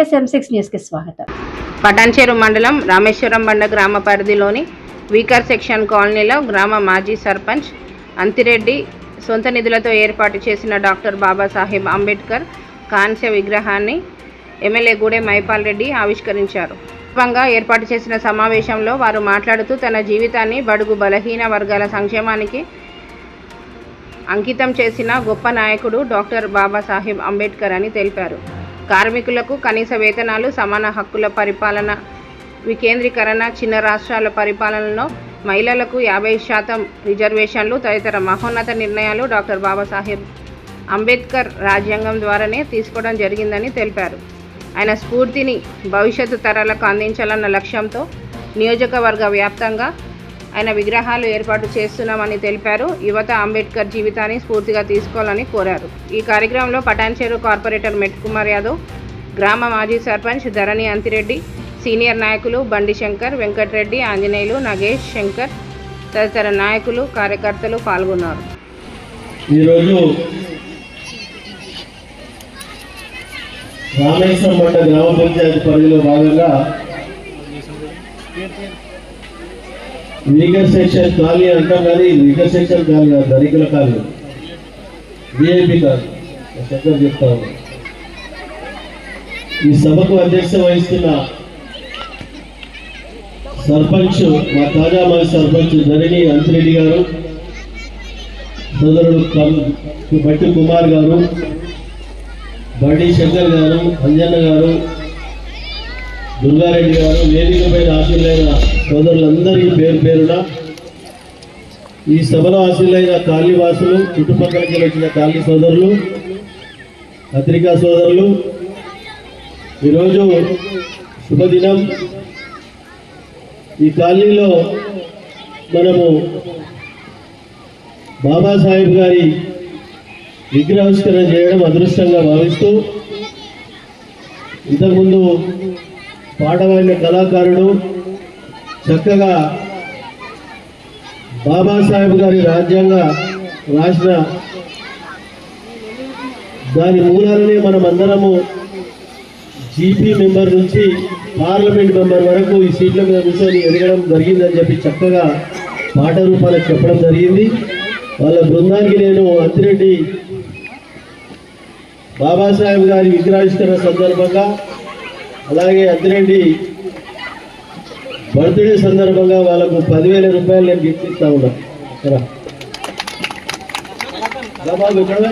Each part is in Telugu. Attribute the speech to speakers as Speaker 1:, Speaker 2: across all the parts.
Speaker 1: టీఎస్ఎం సిక్స్ న్యూస్కి స్వాగతం.
Speaker 2: పటాన్చేరు మండలం రామేశ్వరం బండ గ్రామ పరిధిలోని వీకర్ సెక్షన్ కాలనీలో గ్రామ మాజీ సర్పంచ్ అంతిరెడ్డి సొంత నిధులతో ఏర్పాటు చేసిన డాక్టర్ బాబాసాహెబ్ అంబేద్కర్ కాంస్య విగ్రహాన్ని ఎమ్మెల్యే గూడెం మైపాల్ రెడ్డి ఆవిష్కరించారు. సందర్భంగా ఏర్పాటు చేసిన సమావేశంలో వారు మాట్లాడుతూ తన జీవితాన్ని బడుగు బలహీన వర్గాల సంక్షేమానికి అంకితం చేసిన గొప్ప నాయకుడు డాక్టర్ బాబాసాహెబ్ అంబేద్కర్ అని తెలిపారు. కార్మికులకు కనీస వేతనాలు సమాన హక్కుల పరిపాలన వికేంద్రీకరణ చిన్న రాష్ట్రాల పరిపాలనలో మహిళలకు యాభై శాతం రిజర్వేషన్లు తదితర మహోన్నత నిర్ణయాలు డాక్టర్ బాబాసాహెబ్ అంబేద్కర్ రాజ్యాంగం ద్వారానే తీసుకోవడం జరిగిందని తెలిపారు. ఆయన స్ఫూర్తిని భవిష్యత్తు తరాలకు అందించాలన్న లక్ష్యంతో నియోజకవర్గ వ్యాప్తంగా ఆయన విగ్రహాలు ఏర్పాటు చేస్తున్నామని తెలిపారు. యువత అంబేద్కర్ జీవితాన్ని స్ఫూర్తిగా తీసుకోవాలని కోరారు. ఈ కార్యక్రమంలో పటాన్చేరు కార్పొరేటర్ మెట్కుమార్ యాదవ్ గ్రామ మాజీ సర్పంచ్ ధరణి అంతిరెడ్డి సీనియర్ నాయకులు బండి శంకర్ వెంకటరెడ్డి ఆంజనేయులు నగేష్ శంకర్ తదితర నాయకులు కార్యకర్తలు పాల్గొన్నారు.
Speaker 3: ఈరోజు రామేశ్వరం మండ గ్రామ పంచాయతీ పరిధిలో భాగంగా వీగర్ సెక్షన్ ఖాళీ అంటాం కానీ వీగర్ సెక్షన్ ఖాళీ కాదు ధనికుల ఖాళీ విఐపి కాదు చక్కగా చెప్తా ఉన్నా. ఈ సభకు అధ్యక్షత వహిస్తున్న సర్పంచ్ మా తాజా మాజీ సర్పంచ్ ధరణి అంతిరెడ్డి గారు సోదరుడు కం- బట్టి కుమార్ గారు బండి శంకర్ గారు అంజన్న గారు దుర్గారెడ్డి గారు వేదిక ఆశీలైన సోదరులందరికీ పేరు పేరున ఈ సభలో ఆశీలైన కాళీవాసులు చుట్టుపక్కలకి వచ్చిన కాళీ సోదరులు పత్రికా సోదరులు ఈరోజు శుభదినం. ఈ కాలనీలో మనము బాబాసాహెబ్ గారి విగ్రహావిష్కరణ చేయడం అదృష్టంగా భావిస్తూ ఇంతకుముందు పాట కళాకారుడు చక్కగా బాబాసాహెబ్ గారి రాజ్యాంగ రాసిన దాని మూలాలనే మనం అందరము జీపీ మెంబర్ నుంచి పార్లమెంట్ మెంబర్ వరకు ఈ సీట్ల మీద కూర్చొని ఎదగడం జరిగిందని చెప్పి చక్కగా పాట రూపాలు చెప్పడం జరిగింది. వాళ్ళ బృందానికి నేను అంతిరెడ్డి బాబాసాహెబ్ గారి విగ్రహావిష్కరణ సందర్భంగా అలాగే అంతిరెడ్డి బర్త్డే సందర్భంగా వాళ్ళకు పదివేల రూపాయలు నేను గిఫ్ట్ ఇస్తా ఉన్నా. బాబు ఇక్కడ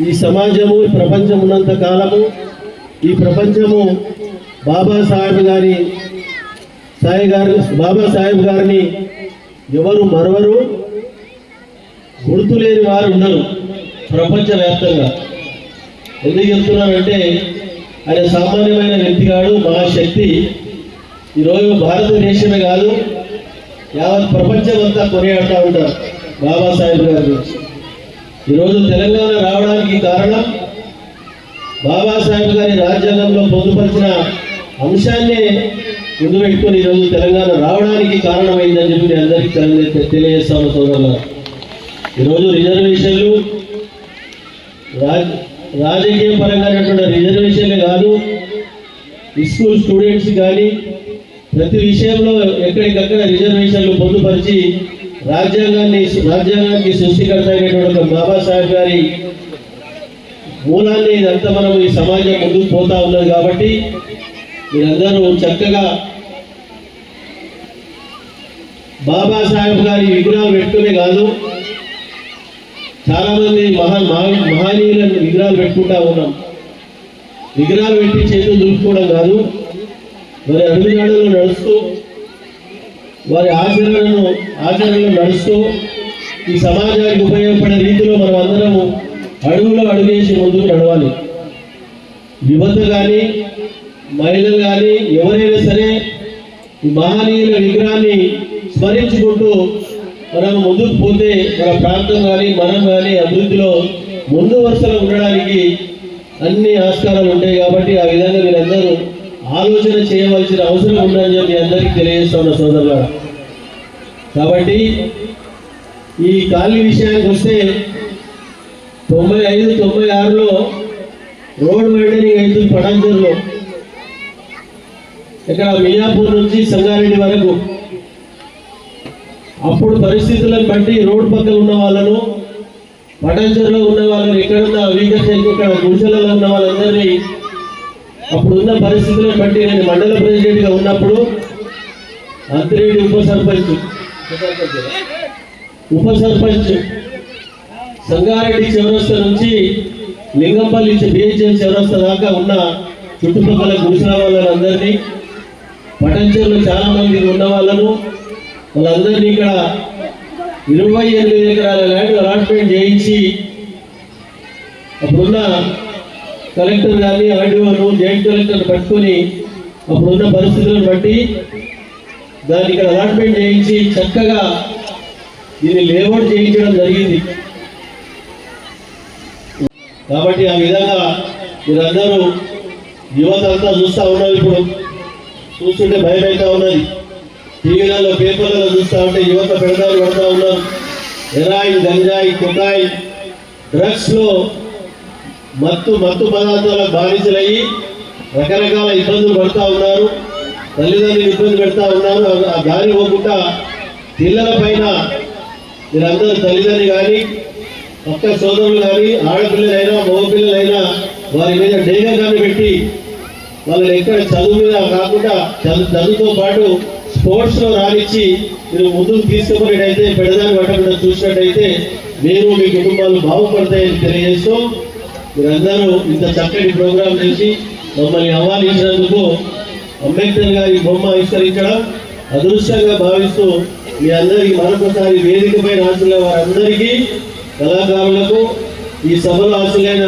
Speaker 3: ఈ సమాజము ప్రపంచం ఉన్నంత కాలము ఈ ప్రపంచము బాబాసాహెబ్ గారి సాయి గారి బాబాసాహెబ్ గారిని ఎవరు మరవరు గుర్తులేని వారు ఉండరు ప్రపంచవ్యాప్తంగా. ఎందుకు చెప్తున్నానంటే ఆయన సామాన్యమైన వ్యక్తి కాడు మహాశక్తి. ఈరోజు భారతదేశమే కాదు యావత్ ప్రపంచం అంతా కొనియాడుతూ ఉంటారు బాబాసాహెబ్ గారి. గురించి ఈరోజు తెలంగాణ రావడానికి కారణం బాబాసాహెబ్ గారి రాజ్యాంగంలో పొందుపరిచిన అంశాన్నే ముందు పెట్టుకుని ఈరోజు తెలంగాణ రావడానికి కారణమైందని చెప్పి నేను అందరికీ తెలియజేస్తాను సోదరులు ఈరోజు రిజర్వేషన్లు రాజకీయ పరంగా రిజర్వేషన్లే కాదు స్కూల్ స్టూడెంట్స్ కానీ ప్రతి విషయంలో ఎక్కడికక్కడ రిజర్వేషన్లు పొందుపరిచి రాజ్యాంగాన్ని రాజ్యాంగానికి సృష్టికర్త అయినటువంటి ఒక బాబాసాహెబ్ గారి మూలాన్ని ఇదంతా మనం ఈ సమాజం ముందుకు పోతా ఉన్నది కాబట్టి మీరందరూ చక్కగా బాబాసాహెబ్ గారి విగ్రహాలు పెట్టుకునే కాదు చాలా మంది మహా మహా- మహనీయుల విగ్రహాలు పెట్టుకుంటా ఉన్నాం. విగ్రహాలు పెట్టి చేతులు దులుపుకోవడం కాదు వారి అడుగుజాడల్లో నడుస్తూ వారి ఆచరణను ఆచరణలో నడుస్తూ ఈ సమాజానికి ఉపయోగపడే రీతిలో మనం అందరము అడుగులో అడుగేసి ముందుకు నడవాలి. యువత కానీ మహిళలు కానీ ఎవరైనా సరే ఈ మహనీయుల విగ్రహాన్ని స్మరించుకుంటూ మనం ముందుకు పోతే మన ప్రాంతం కానీ మనం కానీ అభివృద్ధిలో ముందు వరుసలో ఉండడానికి అన్ని ఆస్కారాలు ఉంటాయి కాబట్టి ఆ విధంగా మీరందరూ ఆలోచన చేయవలసిన అవసరం ఉందని చెప్పి అందరికీ తెలియజేస్తున్న సోదరులారా. కాబట్టి ఈ ఖాళీ విషయానికి వస్తే తొంభై ఐదు తొంభై ఆరులో రోడ్ వైడనింగ్ అవుతుంది పటాంజర్లో ఇక్కడ మియాపూర్ నుంచి సంగారెడ్డి వరకు. అప్పుడు పరిస్థితులను బట్టి రోడ్ పక్కన ఉన్న వాళ్ళను పటాంజర్లో ఉన్న వాళ్ళని ఎక్కడున్న వీకర్ ఇక్కడ గుడిసెలలో ఉన్న వాళ్ళందరినీ అప్పుడున్న పరిస్థితులను బట్టి నేను మండల ప్రెసిడెంట్గా ఉన్నప్పుడు అంతిరెడ్డి ఉప సర్పంచ్ ఉప సర్పంచ్ సంగారెడ్డి చౌరస్తా నుంచి లింగంపల్లి బిహెచ్ఎల్ చౌరస్థ దాకా ఉన్న చుట్టుపక్కల గుడిసిన వాళ్ళందరినీ పటంచర్లో చాలా మంది ఉన్న వాళ్ళను వాళ్ళందరినీ ఇక్కడ ఇరవై ఎనిమిది ఎకరాల ల్యాండ్ అలాట్మెంట్ చేయించి అప్పుడున్న కలెక్టర్ గారిని ఆర్డీఓను జాయింట్ కలెక్టర్ పట్టుకొని అప్పుడున్న పరిస్థితులను బట్టి దాన్ని ఇక్కడ అలాట్మెంట్ చేయించి చక్కగా దీన్ని లేఅవుట్ చేయించడం జరిగింది. కాబట్టి ఆ విధంగా మీరందరూ యువత అంతా చూస్తూ ఉన్నారు ఇప్పుడు. చూస్తుంటే భయం అవుతా ఉన్నది. టీవీలలో పేపర్లలో చూస్తూ ఉంటే యువత పెడదాలు పడతా ఉన్నారు. ఎరాయి గంజాయి కుకాయి డ్రగ్స్లో మత్తు మత్తు పదార్థాలకు బాధితులయ్యి రకరకాల ఇబ్బందులు పడతా ఉన్నారు. తల్లిదండ్రులు ఇబ్బంది పెడతా ఉన్నారు. ఆ- దారి పోకుండా పిల్లల పైన మీరందరూ తల్లిదండ్రులు కానీ పక్క సోదరులు కానీ ఆడపిల్లలైనా మగపిల్లలైనా వారి మీద డేగా కానీ వాళ్ళని ఎక్కడ చదువు మీద కాకుండా చదువు చదువుతో పాటు స్పోర్ట్స్లో రానిచ్చి మీరు ముందుకు తీసుకుపోయినట్టయితే పెడదాన్ని పట్టకుండా చూసినట్టయితే మీరు మీ కుటుంబాలు బాగుపడతాయని తెలియజేస్తూ మీరందరూ ఇంత చక్కటి ప్రోగ్రాం చేసి మమ్మల్ని ఆహ్వానించినందుకు అంబేద్కర్ గారి బొమ్మ ఆవిష్కరించడం అదృష్టంగా భావిస్తూ మీ అందరికీ మరొకసారి వేదికపై రాసిన వారందరికీ కళాకారులకు ఈ సభలో హాజరైన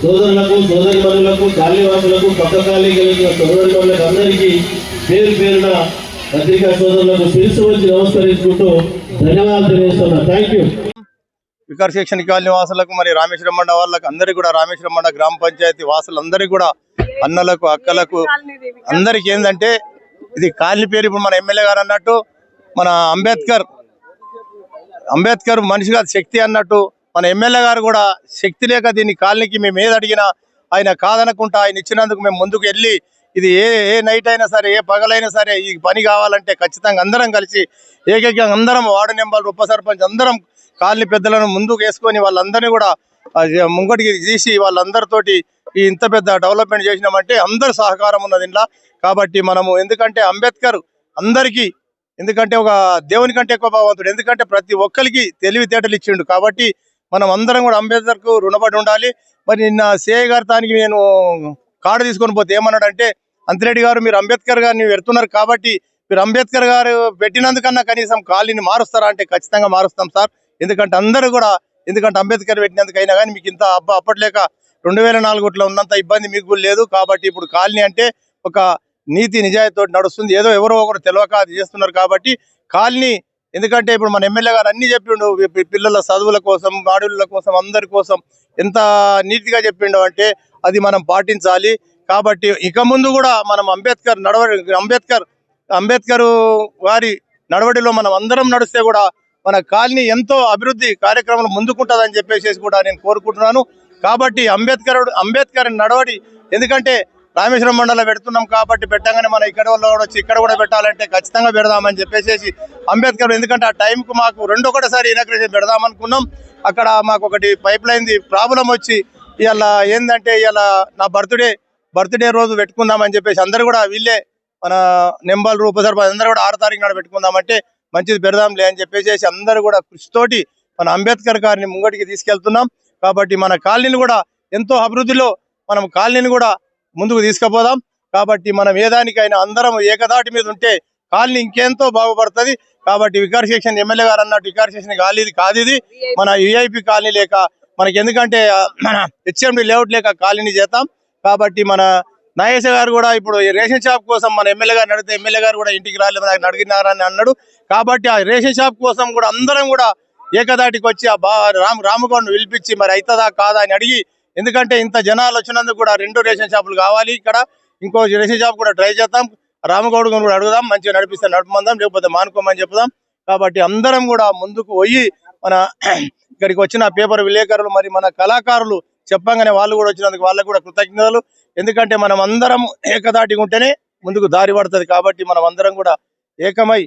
Speaker 3: సోదరులకు సోదరి సోదరిమణులకు కాళీవాసులకు పక్క ఖాళీ కలిగిన సోదరి సోదరిమణులకు అందరికీ పేరు పేరున పత్రికా సోదరులకు శిరస్సు వచ్చి నమస్కరించుకుంటూ ధన్యవాదాలు తెలియజేస్తున్నా. Thank you
Speaker 1: Vikar section colony వాసులకు మరి రామేశ్వరం మండ వాళ్ళకు అందరికీ కూడా రామేశ్వరం మండ గ్రామ పంచాయతీ వాసులందరికీ కూడా అన్నలకు అక్కలకు అందరికీ ఏంటంటే ఇది కాలనీ పేరు ఇప్పుడు మన ఎమ్మెల్యే గారు అన్నట్టు మన అంబేద్కర్ అంబేద్కర్ మనిషి కాదు శక్తి అన్నట్టు మన ఎమ్మెల్యే గారు కూడా శక్తి లేక దీన్ని కాలనీకి మేము ఏది అడిగినా ఆయన కాదనకుండా ఆయన ఇచ్చినందుకు మేము ముందుకు వెళ్ళి ఇది ఏ ఏ నైట్ అయినా సరే ఏ పగలైనా సరే ఈ పని కావాలంటే ఖచ్చితంగా అందరం కలిసి ఏకైకంగా అందరం వార్డు నెంబర్ ఉప సర్పంచ్ అందరం కాలనీ పెద్దలను ముందుకు వేసుకొని వాళ్ళందరినీ కూడా ముంగటికి తీసి వాళ్ళందరితోటి ఈ ఇంత పెద్ద డెవలప్మెంట్ చేసినామంటే అందరు సహకారం ఉన్నది ఇంట్లో కాబట్టి మనము ఎందుకంటే అంబేద్కర్ అందరికీ ఎందుకంటే ఒక దేవుని కంటే ఎక్కువ భగవంతుడు ఎందుకంటే ప్రతి ఒక్కరికి తెలివితేటలు ఇచ్చిండు. కాబట్టి మనం అందరం కూడా అంబేద్కర్కు రుణపడి ఉండాలి. మరి నిన్న సిఐ గారి తానికి నేను కార్డు తీసుకొని పోతే ఏమన్నాడంటే అంతిరెడ్డి గారు మీరు అంబేద్కర్ గారిని పెడుతున్నారు కాబట్టి మీరు అంబేద్కర్ గారు పెట్టినందుకన్నా కనీసం ఖాళీని మారుస్తారా? అంటే ఖచ్చితంగా మారుస్తాం సార్. ఎందుకంటే అందరూ కూడా ఎందుకంటే అంబేద్కర్ పెట్టినందుకైనా కానీ మీకు ఇంత అబ్బా అప్పట్లేక రెండు వేల నాలుగులో ఉన్నంత ఇబ్బంది మీకు లేదు. కాబట్టి ఇప్పుడు కాలనీ అంటే ఒక నీతి నిజాయితీతో నడుస్తుంది. ఏదో ఎవరో ఒకరు తెలియక అది చేస్తున్నారు కాబట్టి కాలనీ ఎందుకంటే ఇప్పుడు మన ఎమ్మెల్యే గారు అన్ని చెప్పిండు పిల్లల చదువుల కోసం ఆడపిల్లల కోసం అందరి కోసం ఎంత నీతిగా చెప్పిండు అంటే అది మనం పాటించాలి. కాబట్టి ఇక ముందు కూడా మనం అంబేద్కర్ నడవడి అంబేద్కర్ అంబేద్కర్ వారి నడవడిలో మనం అందరం నడిస్తే కూడా మన కాలనీ ఎంతో అభివృద్ధి కార్యక్రమాలు ముందుకుంటుందని చెప్పేసి కూడా నేను కోరుకుంటున్నాను. కాబట్టి అంబేద్కర్ అంబేద్కర్ నడవడి ఎందుకంటే రామేశ్వరం మండలం పెడుతున్నాం కాబట్టి పెట్టగానే మనం ఇక్కడ వాళ్ళు కూడా వచ్చి ఇక్కడ కూడా పెట్టాలంటే ఖచ్చితంగా పెడదామని చెప్పేసి అంబేద్కర్ ఎందుకంటే ఆ టైంకు మాకు రెండు ఒకటేసారి ఇనాగ్రేషన్ పెడదాం అనుకున్నాం అక్కడ మాకు ఒకటి పైప్ లైన్ ప్రాబ్లం వచ్చి ఇవాళ ఏంటంటే ఇవాళ నా బర్త్డే బర్త్డే రోజు పెట్టుకుందామని చెప్పేసి అందరు కూడా వీళ్ళే మన నెంబర్ ఉపసర్పంచ్ అందరూ కూడా ఆరు తారీఖు నాడు పెట్టుకుందామంటే మంచిది పెడదాంలే అని చెప్పేసి అందరూ కూడా కృషితోటి మన అంబేద్కర్ గారిని ముంగటికి తీసుకెళ్తున్నాం. కాబట్టి మన కాలనీని కూడా ఎంతో అభివృద్ధిలో మనం కాలనీని కూడా ముందుకు తీసుకుపోదాం. కాబట్టి మనం ఏ దానికైనా అందరం ఏకదాటి మీద ఉంటే కాలనీ ఇంకెంతో బాగుపడుతుంది. కాబట్టి వికార్ సెక్షన్ ఎమ్మెల్యే గారు అన్నట్టు వికార్ సెక్షన్ కాదు ఇది. కాదు ఇది మన విఐపి కాలనీ లేక మనకి ఎందుకంటే మన హెచ్ఎండి లేఅవుట్ లేక కాలనీ చేద్దాం. కాబట్టి మన నాగేశ గారు కూడా ఇప్పుడు ఈ రేషన్ షాప్ కోసం మన ఎమ్మెల్యే గారిని అడిగితే ఎమ్మెల్యే గారు కూడా ఇంటికి రాలేదు నాకు అడిగినారని అన్నాడు. కాబట్టి ఆ రేషన్ షాప్ కోసం కూడా అందరం కూడా ఏకదాటికి వచ్చి ఆ బా రామ్ రామగౌడ్ను పిలిపించి మరి అవుతుందా కాదా అని అడిగి ఎందుకంటే ఇంత జనాలు వచ్చినందుకు కూడా రెండు రేషన్ షాపులు కావాలి ఇక్కడ. ఇంకో రేషన్ షాప్ కూడా ట్రై చేద్దాం. రామగౌడ్ కూడా అడుగుదాం. మంచిగా నడిపిస్తే నడపమందాం. లేకపోతే మానుకోమని చెప్దాం. కాబట్టి అందరం కూడా ముందుకు పోయి మన ఇక్కడికి వచ్చిన పేపర్ విలేకరులు మరి మన కళాకారులు చెప్పంగానే వాళ్ళు కూడా వచ్చినందుకు వాళ్ళకు కూడా కృతజ్ఞతలు. ఎందుకంటే మనం అందరం ఏకదాటిగా ఉంటేనే ముందుకు దారి పడుతుంది కాబట్టి మనం అందరం కూడా ఏకమై